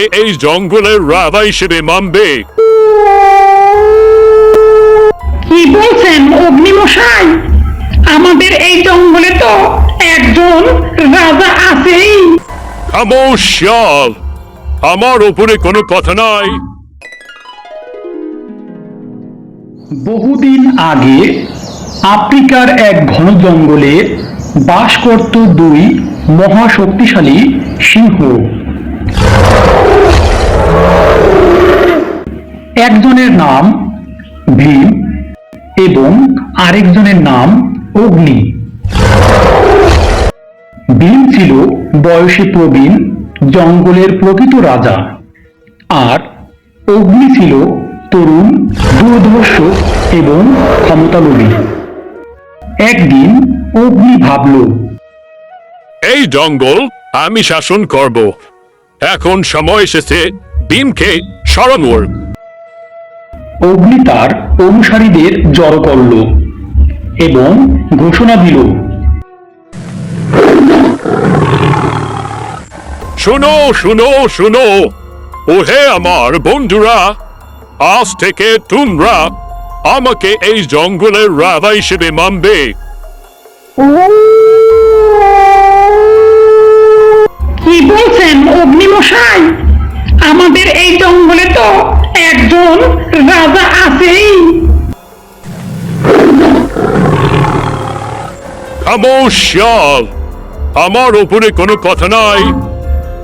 আমাকে এই জঙ্গলের রাজা হিসেবে মানবে। কি বলছেন অগ্নিমশাই? আমাদের এই জঙ্গলে তো একজন রাজা আছেই। খামোশ শিয়াল আমার ওপরে কোনো কথা নাই। বহুদিন আগে আফ্রিকার এক ঘন জঙ্গলে বাস করত দুই মহাশক্তিশালী সিংহ। একজনের নাম ভীম এবং আরেকজনের নাম অগ্নি। ভীম ছিল বয়সে প্রবীণ, জঙ্গলের প্রকৃত রাজা। আর অগ্নি ছিল তরুণ দূরদর্শ এবং ক্ষমতালোভী। একদিন অগ্নি ভাবল, এই জঙ্গল আমি শাসন করব। এখন সময় এসেছে ভীমকে সরানোর অগ্নি তার অনুসারীদের জড়ো করল এবং ঘোষণা দিল। শুনো শুনো শুনো। ওহে আমার বন্ধুরা আজ থেকে তোমরা আমাকে এই জঙ্গলের রাজা হিসেবে মানবে। কি বলছেন অগ্নিমশাই? আমাদের এই জঙ্গলে তো একজন রাজা আছেই। খামোশ আমার ওপরে কোনো কথা নাই।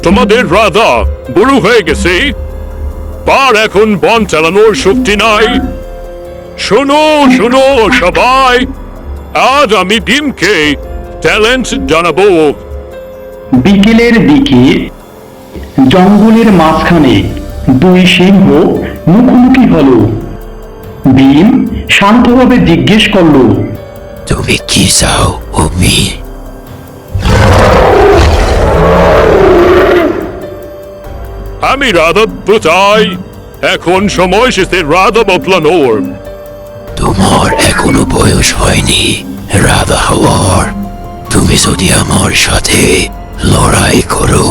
তোমাদের রাজা বুড়ো হয়ে গেছে। পার এখন বন চালানোর শক্তি নাই। শোনো শোনো সবাই। আজ আমি ডিমকে ট্যালেন্ট জানাব। বিকেলের দিকে জঙ্গলের মাঝখানে দুই সিংহ মুখোমুখি হলো। ভীম শান্তভাবে জিজ্ঞেস করল তুমি কি চাও অগ্নি আমি রাধব চাই। এখন সময় এসেছে রাধা বদলানোর তোমার এখনও বয়স হয়নি রাধা হওয়ার। তুমি যদি আমার সাথে লড়াই করো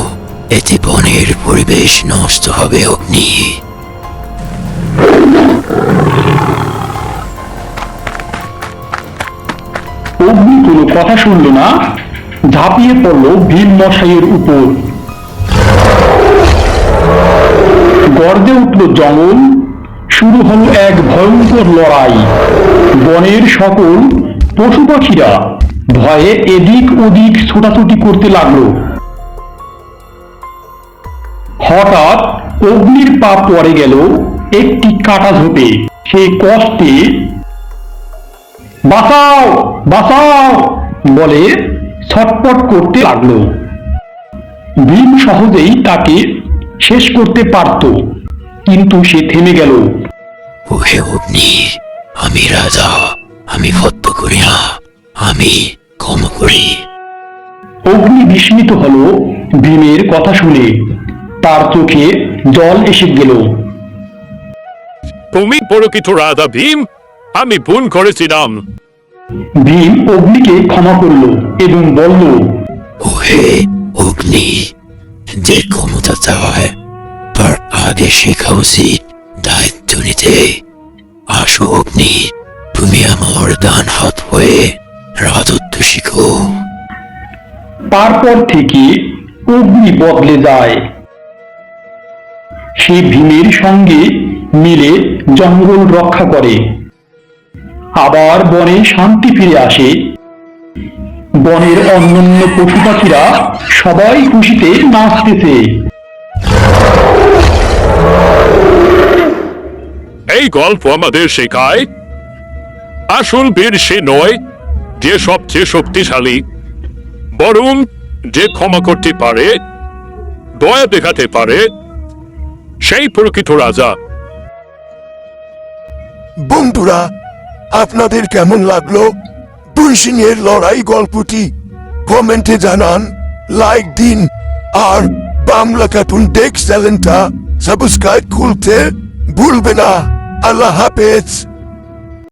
এতে বনের পরিবেশ নষ্ট হবে অগ্নি। কথা শুনল না, ঝাঁপিয়ে পড়ল ভীম মশাইয়ের উপর। গর্জে উঠল জঙ্গল, শুরু হলো এক ভয়ঙ্কর লড়াই। বনের সকল পশু পাখিরা ভয়ে এদিক ওদিক ছোটাছুটি করতে লাগল। হঠাৎ অগ্নির পা পড়ে গেল একটি কাটা ঝোপে। সেই কষ্টে, বাঁচাও বাঁচাও বলে ছটপট করতে লাগল। ভীম সহজেই তাকে শেষ করতে পারত কিন্তু সে থেমে গেল। ওহে অগ্নি আমি রাজা আমি হত্যা করি না আমি ক্ষম করি অগ্নি বিস্মিত হলো ভীমের কথা শুনে। তার চোখে জল এসে গেল। তুমি প্রকৃত রাধা ভীম আমি ভুল করেছিলাম। ভীম অগ্নিকে ক্ষমা করল এবং বলল ওহে অগ্নি যে ক্ষমতা চায় তার আগে শেখা উচিত দায়িত্ব নিতে। আসো অগ্নি তুমি আমার ডান হাত হয়ে রাজত্ব শিখো। তারপর থেকে অগ্নি বদলে যায়। সে ভীমের সঙ্গে মিলে জঙ্গল রক্ষা করে। আবার বনে শান্তি ফিরে আসে। বনের অন্যান্য পশু পাখিরা সবাই খুশিতে নাচতেছে। এই গল্প আমাদের শেখায় আসল বীর সে নয় যে সবচেয়ে শক্তিশালী বরং যে ক্ষমা করতে পারে দয়া দেখাতে পারে সেই প্রকৃত রাজা। বন্ধুরা আপনাদের কেমন লাগল? দুই লড়াই গল্পটি কমেন্টে জানান, লাইক দিন, আর বাংলা কার্টুন ডেস্ক চ্যানেলটা সাবস্ক্রাইব খুলতে ভুলবে না। আল্লাহ হাফেজ।